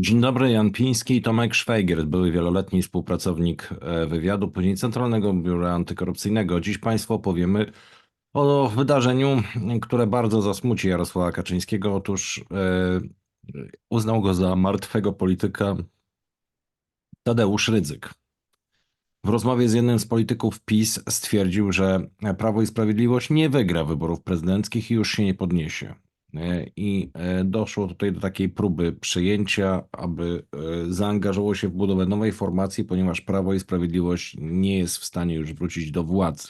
Dzień dobry, Jan Piński i Tomek Szwajgier, były wieloletni współpracownik e, wywiadu, później Centralnego Biura Antykorupcyjnego. Dziś Państwu opowiemy o wydarzeniu, które bardzo zasmuci Jarosława Kaczyńskiego. Otóż e, uznał go za martwego polityka Tadeusz Rydzyk. W rozmowie z jednym z polityków PiS stwierdził, że Prawo i Sprawiedliwość nie wygra wyborów prezydenckich i już się nie podniesie. E, I e, doszło tutaj do takiej próby przejęcia, aby e, zaangażowało się w budowę nowej formacji, ponieważ Prawo i Sprawiedliwość nie jest w stanie już wrócić do władzy.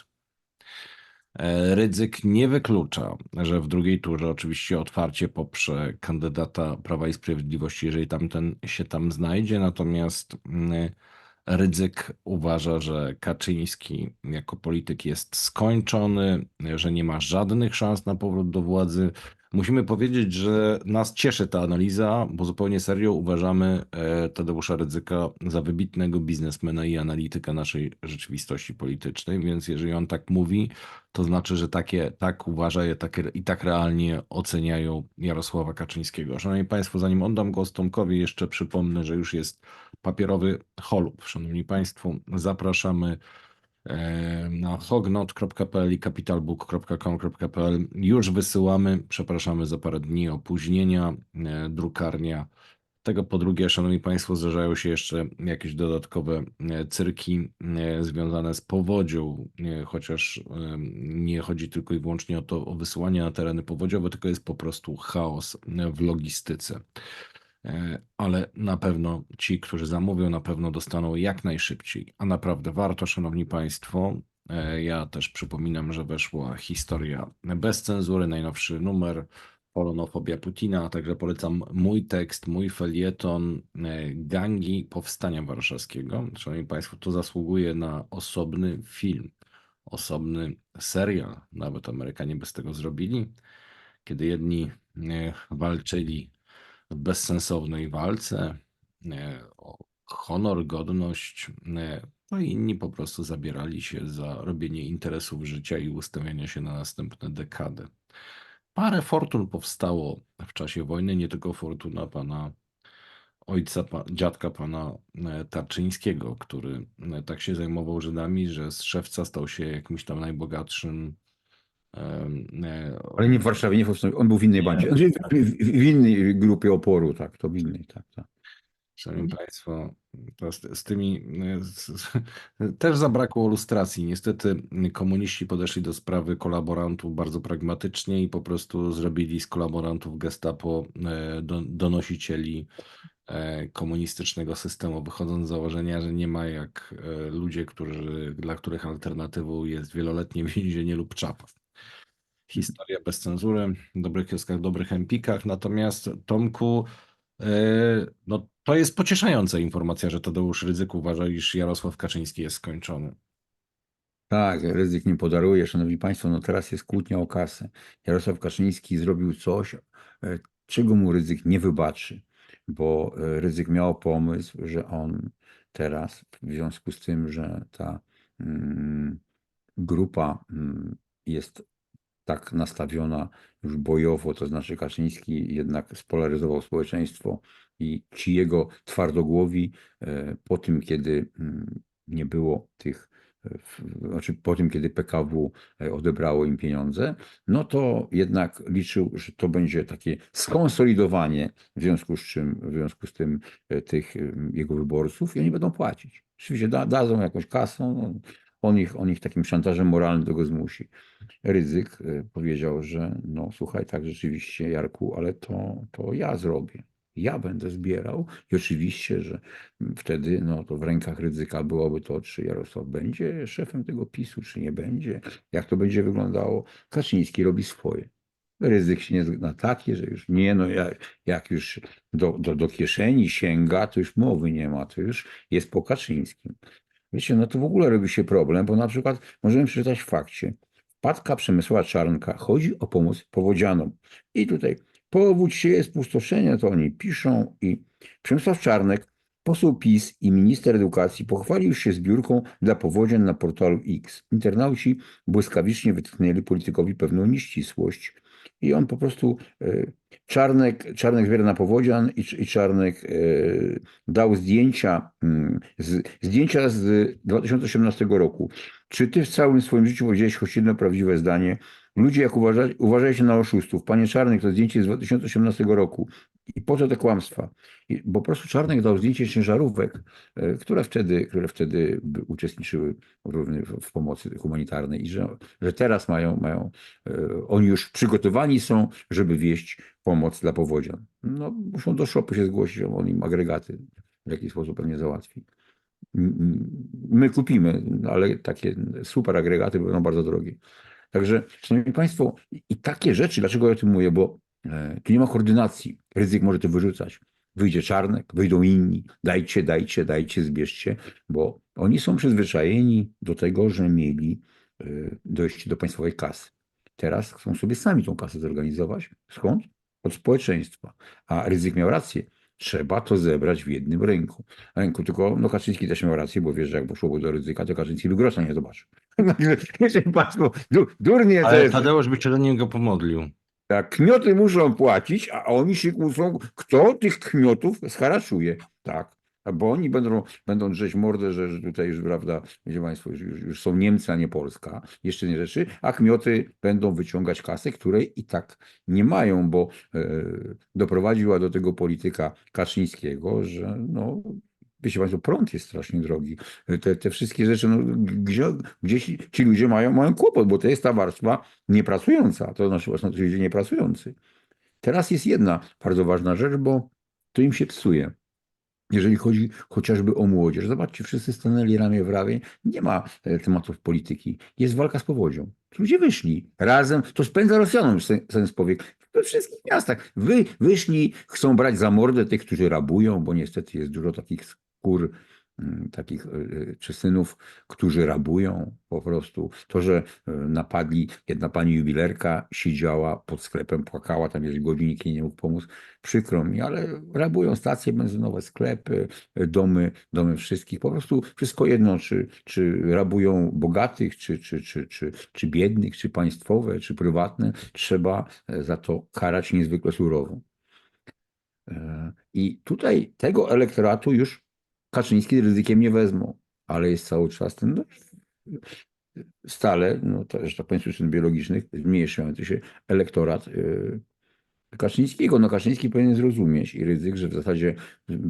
Rydzyk nie wyklucza, że w drugiej turze oczywiście otwarcie poprze kandydata Prawa i Sprawiedliwości, jeżeli tamten się tam znajdzie, natomiast mm, Rydzyk uważa, że Kaczyński jako polityk jest skończony, że nie ma żadnych szans na powrót do władzy. Musimy powiedzieć, że nas cieszy ta analiza, bo zupełnie serio uważamy e, Tadeusza Rydzyka za wybitnego biznesmena i analityka naszej rzeczywistości politycznej, więc jeżeli on tak mówi, to znaczy, że takie, tak uważa je tak, i tak realnie oceniają Jarosława Kaczyńskiego. Szanowni Państwo, zanim oddam głos Tomkowi, jeszcze przypomnę, że już jest papierowy holub. Szanowni Państwo, zapraszamy na hognot.pl i capitalbook.com.pl. Już wysyłamy, przepraszamy za parę dni opóźnienia, e, drukarnia. Tego po drugie, Szanowni Państwo, zdarzają się jeszcze jakieś dodatkowe e, cyrki e, związane z powodzią, chociaż nie chodzi tylko i wyłącznie o to, o wysyłanie na tereny powodziowe, tylko jest po prostu chaos w logistyce. E, Ale na pewno ci, którzy zamówią, na pewno dostaną jak najszybciej. A naprawdę warto, Szanowni Państwo. E, Ja też przypominam, że weszła historia bez cenzury, najnowszy numer. Polonofobia Putina, a także polecam mój tekst, mój felieton e, Gangi Powstania Warszawskiego. Szanowni Państwo, to zasługuje na osobny film, osobny serial. Nawet Amerykanie by z tego zrobili. Kiedy jedni walczyli bezsensownej walce e, o honor, godność, e, no i inni po prostu zabierali się za robienie interesów życia i ustawiania się na następne dekady. Parę fortun powstało w czasie wojny, nie tylko fortuna pana ojca, pa, dziadka pana e, Tarczyńskiego, który tak się zajmował Żydami, że z szewca stał się jakimś tam najbogatszym. E, Ale nie w Warszawie, nie w. On był w innej bandzie. Znaczy, w, innej grupie oporu, tak, to w innej, tak, tak. Szanowni Państwo, to z, z tymi e, z, z, też zabrakło lustracji. Niestety komuniści podeszli do sprawy kolaborantów bardzo pragmatycznie i po prostu zrobili z kolaborantów gestapo e, do, donosicieli komunistycznego systemu, wychodząc z założenia, że nie ma jak ludzie, którzy, dla których alternatywą jest wieloletnie więzienie lub czapa. Historia bez cenzury, dobrych kioskach, dobrych empikach. Natomiast Tomku, e, no to jest pocieszająca informacja, że Tadeusz Rydzyk uważa, iż Jarosław Kaczyński jest skończony. Tak, ryzyk nie podaruje, szanowni państwo, no teraz jest kłótnia o kasę. Jarosław Kaczyński zrobił coś, e, czego mu ryzyk nie wybaczy, bo e, ryzyk miał pomysł, że on teraz, w związku z tym, że ta mm, grupa mm, jest tak nastawiona już bojowo, to znaczy Kaczyński jednak spolaryzował społeczeństwo i ci jego twardogłowi e, po tym, kiedy mm, nie było tych, e, znaczy po tym, kiedy PKW e, odebrało im pieniądze, no to jednak liczył, że to będzie takie skonsolidowanie w związku z czym, w związku z tym tych jego wyborców i oni będą płacić. Oczywiście da, dadzą jakąś kasą, no, on ich, on ich takim szantażem moralnym do tego zmusi. Ryzyk e, powiedział, że no słuchaj, tak rzeczywiście Jarku, ale to, to ja zrobię. Ja będę zbierał i oczywiście, że wtedy no, to w rękach ryzyka byłoby to, czy Jarosław będzie szefem tego PiSu, czy nie będzie, jak to będzie wyglądało. Kaczyński robi swoje. Ryzyk się nie zgadza na takie, że już nie, no jak, jak już do, do, do kieszeni sięga, to już mowy nie ma, to już jest po Kaczyńskim. Wiecie, no to w ogóle robi się problem, bo na przykład możemy przeczytać w fakcie, wpadka Przemysła Czarnka, chodzi o pomoc powodzianom. I tutaj powódź się spustoszenia, to oni piszą i Przemysław Czarnek, poseł PiS i minister edukacji pochwalił się zbiórką dla powodzian na portalu X. Internauci błyskawicznie wytknęli politykowi pewną nieścisłość i on po prostu e, Czarnek, Czarnek zbiera na powodzian i, i Czarnek e, dał zdjęcia, mm, z, zdjęcia z 2018 roku. Czy ty w całym swoim życiu powiedziałeś choć jedno prawdziwe zdanie? Ludzie, jak uważa, uważajcie na oszustów. Panie Czarnek, to zdjęcie z 2018 roku. I po co te kłamstwa? I, bo po prostu Czarnek dał zdjęcie ciężarówek, e, które wtedy, które wtedy uczestniczyły w, w pomocy humanitarnej i że, że teraz mają, mają e, oni już przygotowani są, żeby wieść pomoc dla powodzian. No, muszą do szopy się zgłosić, on im agregaty w jakiś sposób pewnie załatwi. My kupimy, ale takie super agregaty będą bardzo drogie. Także, Szanowni Państwo, i- takie rzeczy, dlaczego ja o tym mówię, bo e, tu nie ma koordynacji. Ryzyk może to wyrzucać. Wyjdzie czarnek, wyjdą inni. Dajcie, dajcie, dajcie, zbierzcie, bo oni są przyzwyczajeni do tego, że mieli e, dojść do państwowej kasy. Teraz chcą sobie sami tą kasę zorganizować. Skąd? Od społeczeństwa. A ryzyk miał rację. Trzeba to zebrać w jednym rynku. rynku. Tylko no, Kaczyński też miał rację, bo wiesz, że jak poszłoby do ryzyka, to Kaczyński by grosza nie zobaczył. Państwo, du, durnie Ale jest. Tadeusz by się do niego pomodlił. Tak, kmioty muszą płacić, a oni się kłócą, kto tych kmiotów scharaczuje. Tak. Bo oni będą, będą drzeć mordę, że, tutaj już, prawda, wiecie Państwo, już, już, już są Niemcy, a nie Polska, jeszcze nie rzeczy, a kmioty będą wyciągać kasę, której i tak nie mają, bo e, doprowadziła do tego polityka Kaczyńskiego, że no, wiecie Państwo, prąd jest strasznie drogi. Te, te wszystkie rzeczy, no, gdzie, gdzieś ci ludzie mają, mają kłopot, bo to jest ta warstwa niepracująca, to znaczy właśnie ludzie niepracujący. Teraz jest jedna bardzo ważna rzecz, bo to im się psuje. Jeżeli chodzi chociażby o młodzież, zobaczcie, wszyscy stanęli ramię w ramię, nie ma e, tematów polityki, jest walka z powodzią. Ludzie wyszli razem, to spędza Rosjanom sen- sens powiek. We wszystkich miastach. Wy, wyszli, chcą brać za mordę tych, którzy rabują, bo niestety jest dużo takich skór, takich e, e, czy synów, którzy rabują po prostu. To, że e, napadli, jedna pani jubilerka siedziała pod sklepem, płakała, tam jest godzinik i nie mógł pomóc. Przykro mi, ale rabują stacje benzynowe, sklepy, domy, domy wszystkich. Po prostu wszystko jedno, czy, czy rabują bogatych, czy, czy, czy, czy, czy biednych, czy państwowe, czy prywatne. Trzeba za to karać niezwykle surowo. I tutaj tego elektoratu już Kaczyński ryzykiem nie wezmą, ale jest cały czas ten no, stale, no to, że tak powiem, z przyczyn biologicznych, zmniejszający się elektorat y, Kaczyńskiego. No Kaczyński powinien zrozumieć i ryzyk, że w zasadzie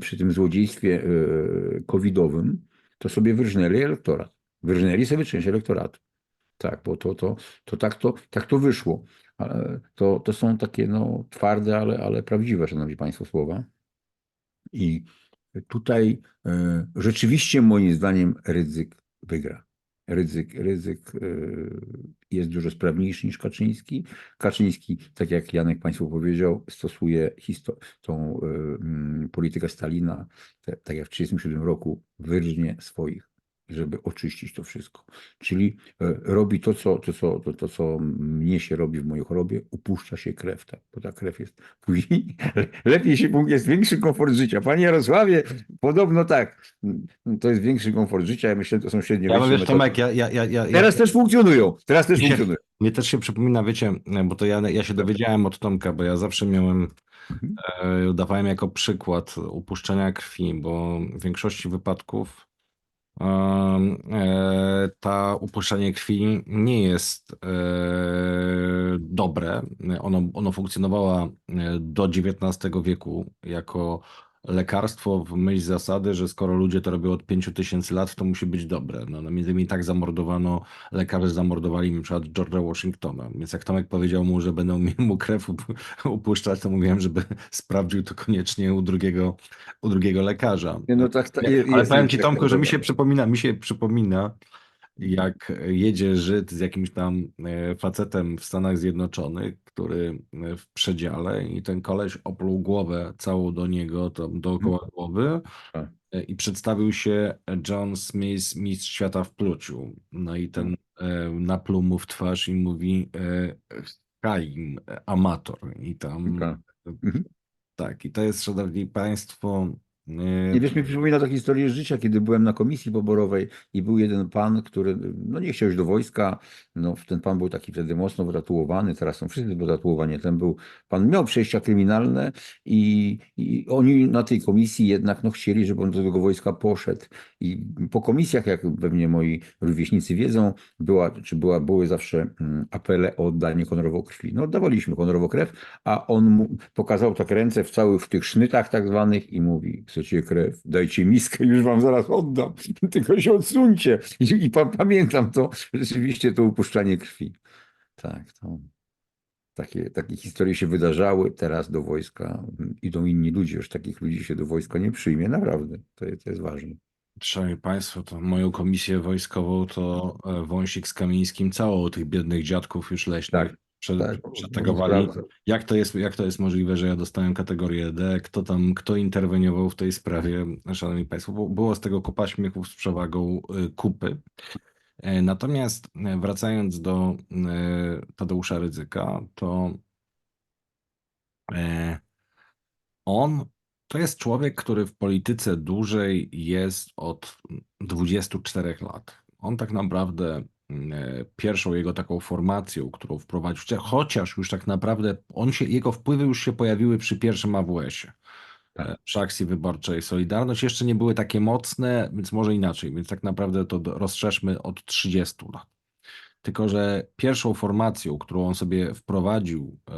przy tym złodziejstwie y, covidowym to sobie wyrżnęli elektorat. Wyrżnęli sobie część elektoratu. Tak, bo to, to, to, tak, to tak to wyszło. To, to są takie no, twarde, ale, ale prawdziwe, szanowni państwo, słowa. I tutaj e, rzeczywiście moim zdaniem ryzyk wygra. Ryzyk, ryzyk e, jest dużo sprawniejszy niż Kaczyński. Kaczyński, tak jak Janek Państwu powiedział, stosuje tą e, politykę Stalina, tak jak w 1937 roku, wyrżnie swoich żeby oczyścić to wszystko. Czyli e, robi to, co, to, co, to, to, co mnie się robi w mojej chorobie, upuszcza się krew, tak, bo ta krew jest później, lepiej się jest większy komfort życia. Panie Jarosławie, podobno tak, to jest większy komfort życia, ja myślę, że to są Ja średniowieczne mam wiesz. Tomek, ja, ja, ja, ja, Teraz też funkcjonują, teraz też się- funkcjonują. Mnie też się przypomina, wiecie, bo to ja, ja się dowiedziałem od Tomka, bo ja zawsze miałem, Mhm. e, dawałem jako przykład upuszczenia krwi, bo w większości wypadków ta upuszczanie krwi nie jest e, dobre. Ono, ono funkcjonowało e, do XIX wieku jako lekarstwo w myśl zasady, że skoro ludzie to robią od 5000 lat, to musi być dobre. No, no między innymi tak zamordowano lekarze zamordowali przykład George'a Washingtona. Więc jak Tomek powiedział mu, że będą mu krew up- upuszczać, to mówiłem, żeby sprawdził to koniecznie u drugiego, u drugiego lekarza. Nie, no tak, tak, Ale powiem ci Tomku, że mi się przypomina, mi się przypomina, jak jedzie Żyd z jakimś tam e, facetem w Stanach Zjednoczonych, który e, w przedziale i ten koleś opluł głowę całą do niego, tam dookoła głowy Tak. e, i przedstawił się John Smith, mistrz świata w pluciu. No i ten e, napluł mu w twarz i mówi e, amator. I tam Tak. Mhm. tak, i to jest, szanowni państwo, Nie wiesz, mi przypomina ta historię życia, kiedy byłem na komisji poborowej i był jeden pan, który no nie chciał iść do wojska. No, ten pan był taki wtedy mocno wytatuowany, teraz są wszyscy wytatuowani. Ten był, pan miał przejścia kryminalne i, i oni na tej komisji jednak no, chcieli, żeby on do tego wojska poszedł. I po komisjach, jak pewnie moi rówieśnicy wiedzą, była, czy była, były zawsze mm, apele o oddanie honorowo krwi. No oddawaliśmy honorowo krew, a on mu pokazał tak ręce w całych w tych sznytach tak zwanych i mówi, chcecie krew, dajcie miskę, już wam zaraz oddam, tylko się odsuńcie. I, i pa, pamiętam to, rzeczywiście to upuszczanie krwi. Tak, to takie, takie historie się wydarzały, teraz do wojska idą inni ludzie, już takich ludzi się do wojska nie przyjmie, naprawdę, to, jest- to jest ważne. Szanowni Państwo, to moją komisję wojskową to e, Wąsik z Kamińskim cało tych biednych dziadków już leśnych Tak, przed, Tak, przetegowali. sprawdzę. Jak to, jest, jak to jest możliwe, że ja dostałem kategorię D? Kto tam, kto interweniował w tej sprawie? Szanowni Państwo, było z tego kopa śmiechów z przewagą y, kupy. E, Natomiast e, wracając do e, Tadeusza Rydzyka, to on to jest człowiek, który w polityce dłużej jest od 24 lat. On tak naprawdę pierwszą jego taką formacją, którą wprowadził, chociaż już tak naprawdę on się, jego wpływy już się pojawiły przy pierwszym AWS-ie. Tak. e, Przy akcji wyborczej Solidarność jeszcze nie były takie mocne, więc może inaczej, więc tak naprawdę to rozszerzmy od 30 lat. Tylko, że pierwszą formacją, którą on sobie wprowadził e,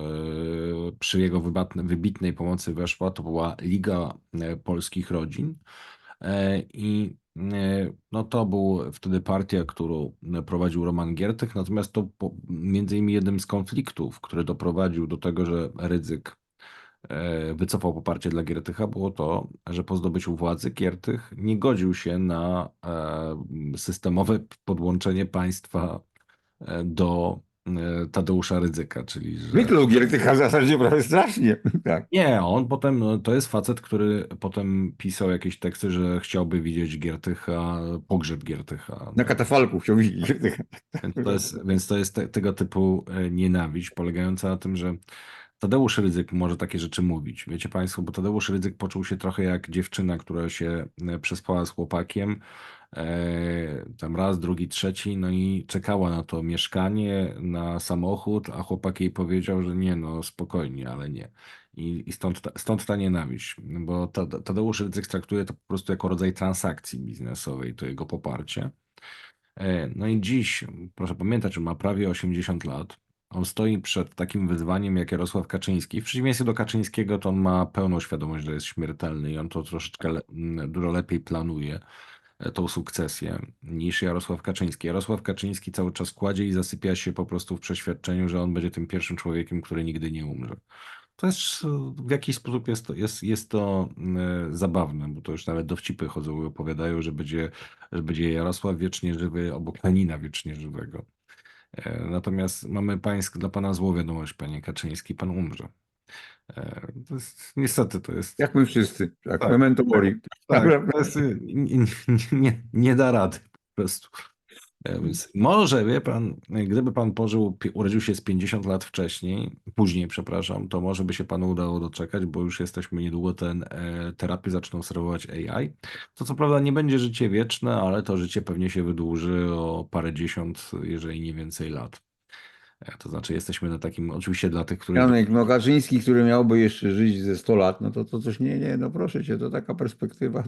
przy jego wybatne- wybitnej pomocy weszła, to była Liga e, Polskich Rodzin. E, I e, no to był wtedy partia, którą e, prowadził Roman Giertych, natomiast to między innymi jednym z konfliktów, który doprowadził do tego, że Rydzyk e, wycofał poparcie dla Giertycha, było to, że po zdobyciu władzy Giertych nie godził się na e, systemowe podłączenie państwa e, do e, Tadeusza Rydzyka, czyli że... Giertycha w zasadzie prawie strasznie. Tak. Nie, on potem, no, to jest facet, który potem pisał jakieś teksty, że chciałby widzieć Giertycha, pogrzeb Giertycha. Na katafalku chciał widzieć Giertycha. Więc to jest, więc to jest te, tego typu e, nienawiść, polegająca na tym, że Tadeusz Rydzyk może takie rzeczy mówić. Wiecie Państwo, bo Tadeusz Rydzyk poczuł się trochę jak dziewczyna, która się e, przespała z chłopakiem. E, tam raz, drugi, trzeci, no i czekała na to mieszkanie, na samochód, a chłopak jej powiedział, że nie, no spokojnie, ale nie. I, i stąd, ta, stąd ta nienawiść, bo Tade- Tadeusz Rydzyk traktuje to po prostu jako rodzaj transakcji biznesowej, to jego poparcie. E, No i dziś, proszę pamiętać, on ma prawie 80 lat. On stoi przed takim wyzwaniem jak Jarosław Kaczyński. W przeciwieństwie do Kaczyńskiego, to on ma pełną świadomość, że jest śmiertelny i on to troszeczkę le, dużo lepiej planuje tą sukcesję niż Jarosław Kaczyński. Jarosław Kaczyński cały czas kładzie i zasypia się po prostu w przeświadczeniu, że on będzie tym pierwszym człowiekiem, który nigdy nie umrze. To jest e, w jakiś sposób jest to, jest, jest to mm, zabawne, bo to już nawet dowcipy chodzą i opowiadają, że będzie, że będzie Jarosław wiecznie żywy obok Lenina wiecznie żywego. E, Natomiast mamy pańsk, dla pana złą wiadomość, panie Kaczyński, pan umrze. E, To jest, niestety to jest. Jak my wszyscy. Tak, Tak. memento mori. Tak, jest, nie, nie, nie, da rady po prostu. E, Więc może, wie pan, gdyby pan pożył, urodził się z 50 lat wcześniej, później, przepraszam, to może by się panu udało doczekać, bo już jesteśmy niedługo, ten e, terapie zaczną sterować AI. To co prawda nie będzie życie wieczne, ale to życie pewnie się wydłuży o parę dziesiąt, jeżeli nie więcej lat. To znaczy jesteśmy na takim, oczywiście dla tych, których... Janek, no Kaczyński, który miałby jeszcze żyć ze 100 lat, no to, to coś nie, nie, no proszę cię, to taka perspektywa.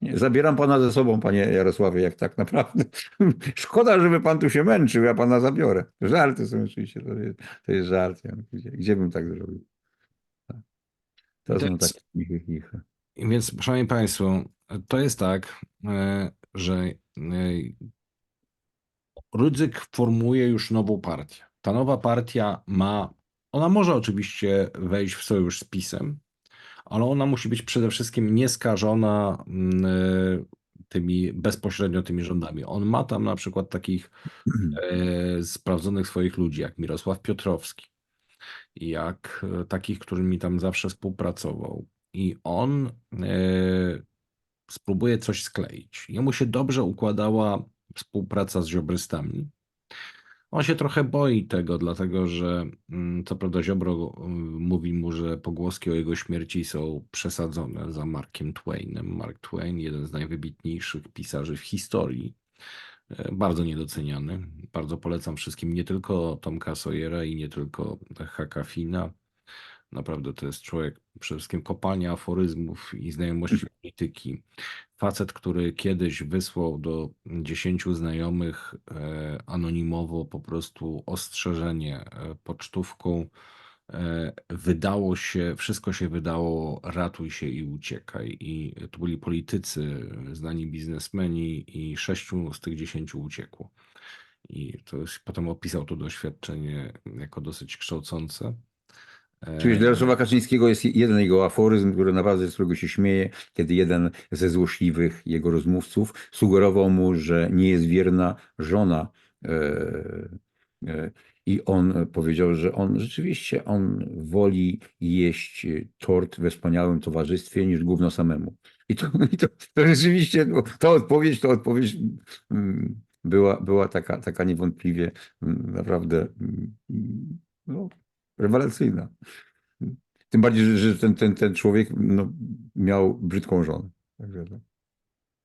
Nie, zabieram pana ze sobą, panie Jarosławie, jak tak naprawdę. Szkoda, żeby pan tu się męczył, ja pana zabiorę. Żarty są oczywiście, to jest, to jest żart. Gdzie, gdzie bym tak zrobił? Tak. To są takie chichy, Więc, szanowni państwo, to jest tak, e, że e, Rydzyk formuje już nową partię. Ta nowa partia ma, ona może oczywiście wejść w sojusz z PiSem, ale ona musi być przede wszystkim nieskażona mm, e, tymi bezpośrednio tymi rządami. On ma tam na przykład takich e, sprawdzonych swoich ludzi, jak Mirosław Piotrowski, jak e, takich, którymi tam zawsze współpracował. I on e, spróbuje coś skleić. Jemu się dobrze układała współpraca z ziobrystami. On się trochę boi tego, dlatego że mm, co prawda Ziobro mm, mówi mu, że pogłoski o jego śmierci są przesadzone za Markiem Twainem. Mark Twain, jeden z najwybitniejszych pisarzy w historii, e, bardzo niedoceniany. Bardzo polecam wszystkim, nie tylko Tomka Sawyera i nie tylko Haka Fina. Naprawdę to jest człowiek przede wszystkim kopalnia aforyzmów i znajomości polityki. Facet, który kiedyś wysłał do dziesięciu znajomych e, anonimowo po prostu ostrzeżenie e, pocztówką. E, wydało się, wszystko się wydało, ratuj się i uciekaj. I to byli politycy, znani biznesmeni i sześciu z tych dziesięciu uciekło. I to jest, potem opisał to doświadczenie jako dosyć kształcące. Czyli dla Jarosława Kaczyńskiego jest jeden jego aforyzm, który naprawdę z którego się śmieje, kiedy jeden ze złośliwych jego rozmówców sugerował mu, że nie jest wierna żona. e, e, I on powiedział, że on rzeczywiście on woli jeść tort we wspaniałym towarzystwie niż gówno samemu. I to, i to, to rzeczywiście, no, ta odpowiedź, to odpowiedź mm, była, była taka, taka niewątpliwie mm, naprawdę mm, no, rewelacyjna. Tym bardziej, że, że ten, ten, ten człowiek no, miał brzydką żonę. Także to-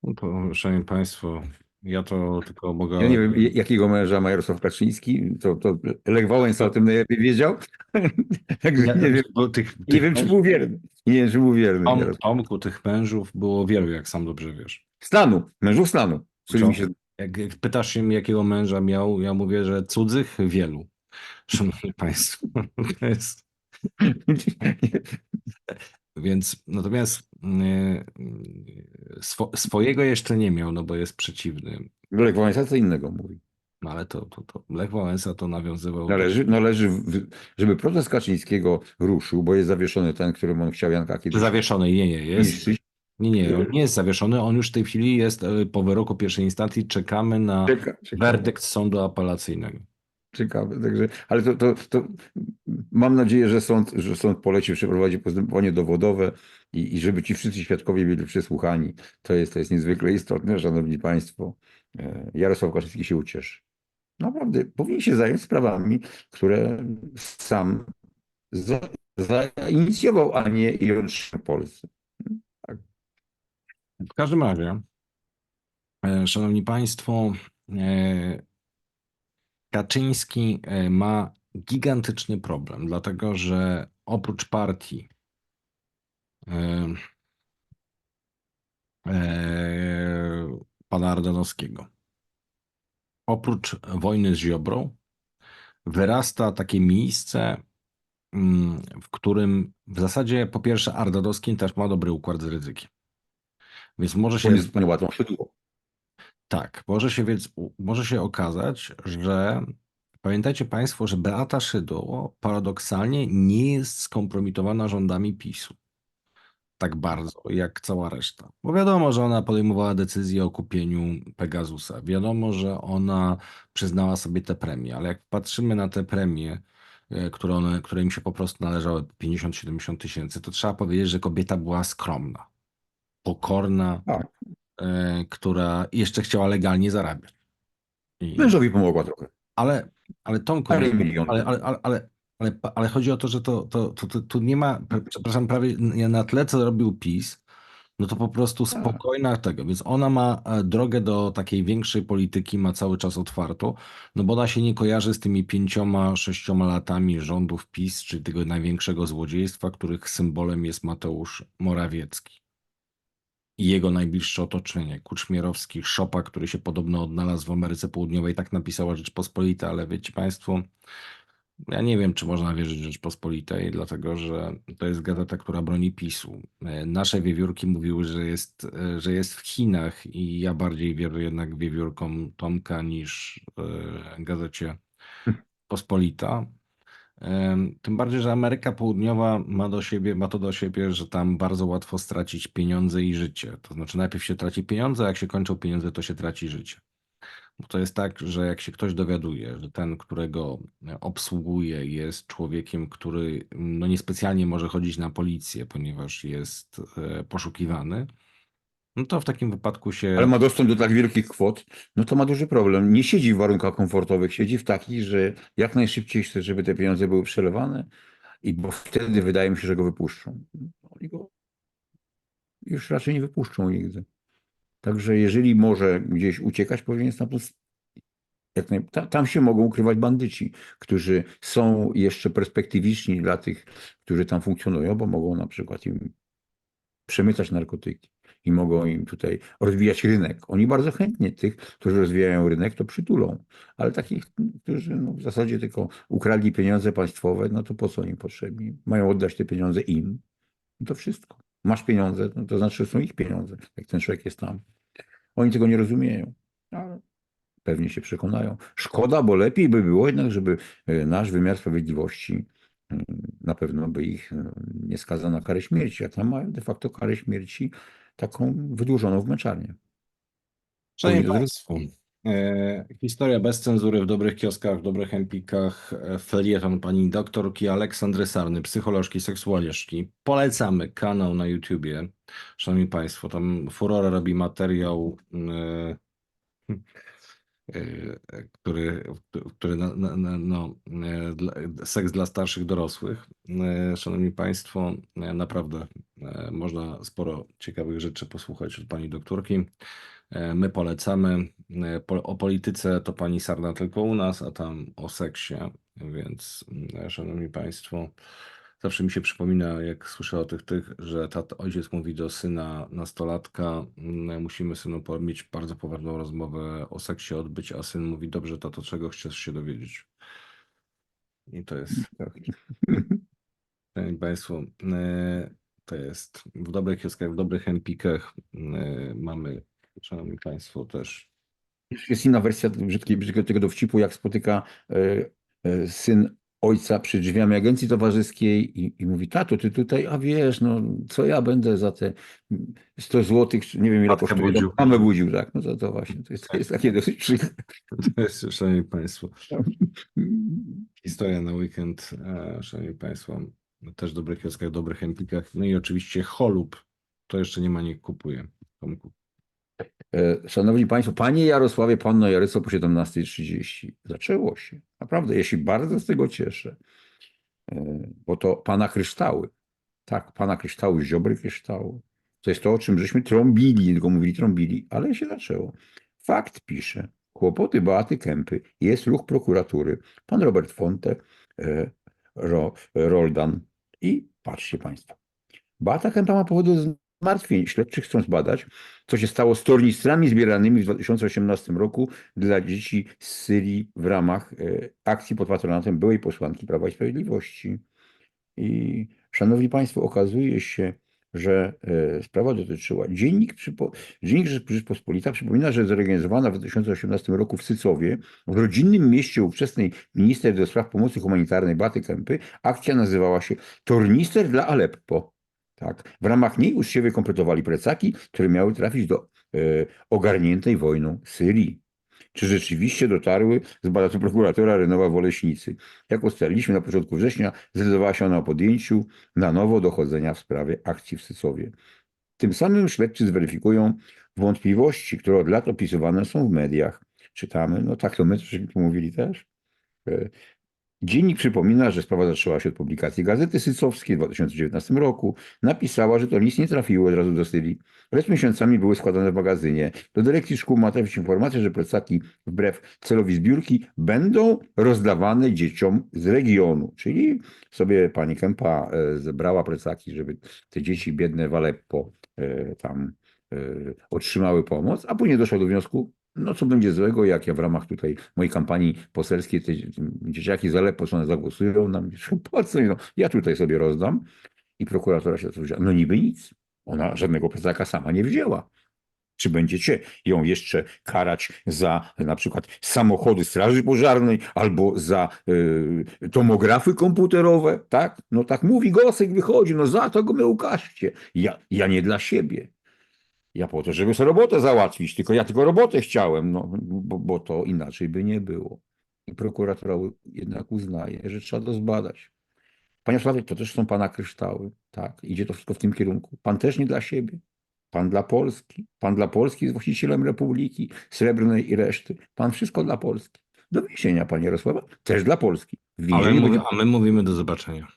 No to, szanowni Państwo, ja to tylko mogę. Ja nie wiem, jakiego męża ma Jarosław Kaczyński, to, to Lech Wałęsa o tym najlepiej wiedział. Także Ja- nie wiem, tych, nie tych wiem, czy był wierny. Nie wiem, czy był wierny. Tom. Tomku, tych mężów było wielu, jak sam dobrze wiesz. Stanu, mężów stanu. się... Jak, jak pytasz się jakiego męża miał, ja mówię, że cudzych wielu. Szanowni Państwo, to jest. Więc natomiast e, swo, swojego jeszcze nie miał, no bo jest przeciwny. Lech Wałęsa co innego mówi. No ale to, to, to Lech Wałęsa to nawiązywał. Należy, należy w, żeby proces Kaczyńskiego ruszył, bo jest zawieszony ten, którym on chciał Janka kiedyś Zawieszony, nie, nie, jest. Nie, nie, on nie jest zawieszony. On już w tej chwili jest e, po wyroku pierwszej instancji. Czekamy na Czeka, czeka. werdykt sądu apelacyjnego. Ciekawe, także, ale to, to, to mam nadzieję, że sąd, że sąd poleci przeprowadzić postępowanie dowodowe i, i żeby ci wszyscy świadkowie byli przesłuchani. To jest, to jest niezwykle istotne, szanowni państwo. E, Jarosław Kaczyński się ucieszy. Naprawdę, powinien się zająć sprawami, które sam za, zainicjował, a nie i otrzymał Polsce. W każdym razie, e, szanowni państwo, e, Kaczyński e, ma gigantyczny problem, dlatego że oprócz partii e, e, pana Ardanowskiego, oprócz wojny z Ziobrą, wyrasta takie miejsce, mm, w którym w zasadzie po pierwsze Ardanowski też ma dobry układ z ryzykiem. Więc może się jest łatwą szydło. Tak, może się więc może się okazać, że pamiętajcie Państwo, że Beata Szydło paradoksalnie nie jest skompromitowana rządami PiSu. Tak bardzo, jak cała reszta. Bo wiadomo, że ona podejmowała decyzję o kupieniu Pegasusa. Wiadomo, że ona przyznała sobie te premie, ale jak patrzymy na te premie, e, które, one, które im się po prostu należały 50-70 tysięcy, to trzeba powiedzieć, że kobieta była skromna, pokorna, Tak. E, która jeszcze chciała legalnie zarabiać. I, Mężowi pomogła trochę. ale, ale Tomku, ale, ale, ale, ale, ale, ale chodzi o to, że to, to, to, to, tu nie ma, przepraszam, prawie na tle, co robił PiS, no to po prostu Tak. spokojna tego, więc ona ma e, drogę do takiej większej polityki, ma cały czas otwartą, no bo ona się nie kojarzy z tymi pięcioma, sześcioma latami rządów PiS, czyli tego największego złodziejstwa, których symbolem jest Mateusz Morawiecki i jego najbliższe otoczenie. Kuczmierowski, Szopa, który się podobno odnalazł w Ameryce Południowej, tak napisała Rzeczpospolita, ale wiecie Państwo, ja nie wiem, czy można wierzyć Rzeczpospolitej, dlatego że to jest gazeta, która broni PiSu. E, Nasze wiewiórki mówiły, że jest, e, że jest w Chinach i ja bardziej wierzę jednak wiewiórkom Tomka niż e, gazecie Pospolita. Tym bardziej, że Ameryka Południowa ma do siebie, ma to do siebie, że tam bardzo łatwo stracić pieniądze i życie. To znaczy najpierw się traci pieniądze, a jak się kończą pieniądze, to się traci życie. Bo to jest tak, że jak się ktoś dowiaduje, że ten, którego obsługuje, jest człowiekiem, który no niespecjalnie może chodzić na policję, ponieważ jest e, poszukiwany, no to w takim wypadku się... ale ma dostęp do tak wielkich kwot, no to ma duży problem. Nie siedzi w warunkach komfortowych, siedzi w takich, że jak najszybciej chce, żeby te pieniądze były przelewane i bo wtedy wydaje mi się, że go wypuszczą. Oni go już raczej nie wypuszczą nigdy. Także jeżeli może gdzieś uciekać, powinien stamtąd Tam się mogą ukrywać bandyci, którzy są jeszcze perspektywiczni dla tych, którzy tam funkcjonują, bo mogą na przykład im przemycać narkotyki i mogą im tutaj rozwijać rynek. Oni bardzo chętnie tych, którzy rozwijają rynek, to przytulą, ale takich, którzy no, w zasadzie tylko ukradli pieniądze państwowe, no to po co im potrzebni? Mają oddać te pieniądze im. I to wszystko. Masz pieniądze, no to znaczy, że są ich pieniądze, jak ten człowiek jest tam. Oni tego nie rozumieją. Ale pewnie się przekonają. Szkoda, bo lepiej by było jednak, żeby e, nasz wymiar sprawiedliwości mm, na pewno by ich e, nie skazał na karę śmierci, a tam mają de facto karę śmierci taką wydłużoną w męczarnię. Szanowni Państwo, e, historia bez cenzury w dobrych kioskach, w dobrych empikach, e, felieton pani doktorki Aleksandry Sarny, psycholożki, seksualistki. Polecamy kanał na YouTubie. Szanowni Państwo, tam Furora robi materiał, e, e, który, który na, na, na, no, e, dla, seks dla starszych dorosłych. E, Szanowni Państwo, e, naprawdę można sporo ciekawych rzeczy posłuchać od pani doktorki. E, My polecamy. E, O polityce to pani Sarna tylko u nas, a tam o seksie. Więc, szanowni państwo, zawsze mi się przypomina, jak słyszę o tych, tych, że tat, ojciec mówi do syna nastolatka, musimy synu mieć bardzo poważną rozmowę o seksie odbyć, a syn mówi, dobrze, tato, czego chcesz się dowiedzieć? I to jest Tak. Szanowni Państwo, e, to jest w dobrych kioskach, w dobrych empikach e, mamy, Szanowni Państwo, też Jest inna wersja brzydkiej, brzydkiego tego dowcipu, jak spotyka e, e, syn ojca przy drzwiami agencji towarzyskiej i, i mówi, tato, ty tutaj, a wiesz, no co ja będę za te 100 złotych, nie wiem ile kosztuje, budził. mamę budził, tak, no to, to właśnie, to jest, to jest takie dosyć przykre. to jest, Szanowni Państwo, historia na weekend, Szanowni Państwo, też w dobrych kioskach, dobrych empikach, no i oczywiście Holub, to jeszcze nie ma, niech kupuje. Tomku. E, Szanowni Państwo, Panie Jarosławie, Panno Jaryso po 17.30. Zaczęło się. Naprawdę, ja się bardzo z tego cieszę. E, Bo to Pana kryształy. Tak, Pana kryształy, ziobry kryształy. To jest to, o czym żeśmy trąbili, nie tylko mówili trąbili, ale się zaczęło. Fakt pisze. Kłopoty Beaty Kępy. Jest ruch prokuratury. Pan Robert Fonte, e, Ro, Roldan. I patrzcie Państwo. Beata Kępa ma powody do zmartwień. Śledczy chcą zbadać, co się stało z tornistrami zbieranymi w 2018 roku dla dzieci z Syrii w ramach e, akcji pod patronatem byłej posłanki Prawa i Sprawiedliwości. I szanowni Państwo, okazuje się, że e, sprawa dotyczyła. Dziennik, przypo, Dziennik Rzeczpospolita przypomina, że zorganizowana w 2018 roku w Sycowie, w rodzinnym mieście ówczesnej minister do spraw pomocy humanitarnej Baty Kępy, akcja nazywała się Tornister dla Aleppo. Tak. W ramach niej uczciwie kompletowali plecaki, które miały trafić do e, ogarniętej wojną Syrii. Czy rzeczywiście dotarły z balatu prokuratora Renowa w Oleśnicy? Jak ustaliliśmy na początku września, zdecydowała się ona o podjęciu na nowo dochodzenia w sprawie akcji w Sycowie. Tym samym śledczy zweryfikują wątpliwości, które od lat opisywane są w mediach. Czytamy, no tak to my mówili też. Dziennik przypomina, że sprawa zaczęła się od publikacji Gazety Sycowskiej w 2019 roku. Napisała, że to nic nie trafiło od razu do Syrii, lecz miesiącami były składane w magazynie. Do dyrekcji szkół ma trafić informacja, że plecaki wbrew celowi zbiórki będą rozdawane dzieciom z regionu. Czyli sobie pani Kępa e, zebrała plecaki, żeby te dzieci biedne w Aleppo e, tam e, otrzymały pomoc, a później doszła do wniosku, no co będzie złego, jak ja w ramach tutaj mojej kampanii poselskiej te dzieciaki z Aleppo, co one zagłosują na mnie, po co? No, ja tutaj sobie rozdam. I prokuratora się wzięła. No niby nic. Ona żadnego plecaka sama nie wzięła. Czy będziecie ją jeszcze karać za na przykład samochody Straży Pożarnej albo za y, tomografy komputerowe? Tak? No tak mówi Gosek, wychodzi, no za to go mnie ukażcie. Ja, ja nie dla siebie. Ja po to, żeby sobie robotę załatwić, tylko ja tylko robotę chciałem, no, bo, bo to inaczej by nie było. I prokuratura jednak uznaje, że trzeba to zbadać. Panie Sławie, to też są pana kryształy. Tak, idzie to wszystko w tym kierunku. Pan też nie dla siebie. Pan dla Polski. Pan dla Polski jest właścicielem Republiki Srebrnej i reszty. Pan wszystko dla Polski. Do więzienia, panie Jarosława. Też dla Polski. My, więzieniu będzie- a my mówimy do zobaczenia.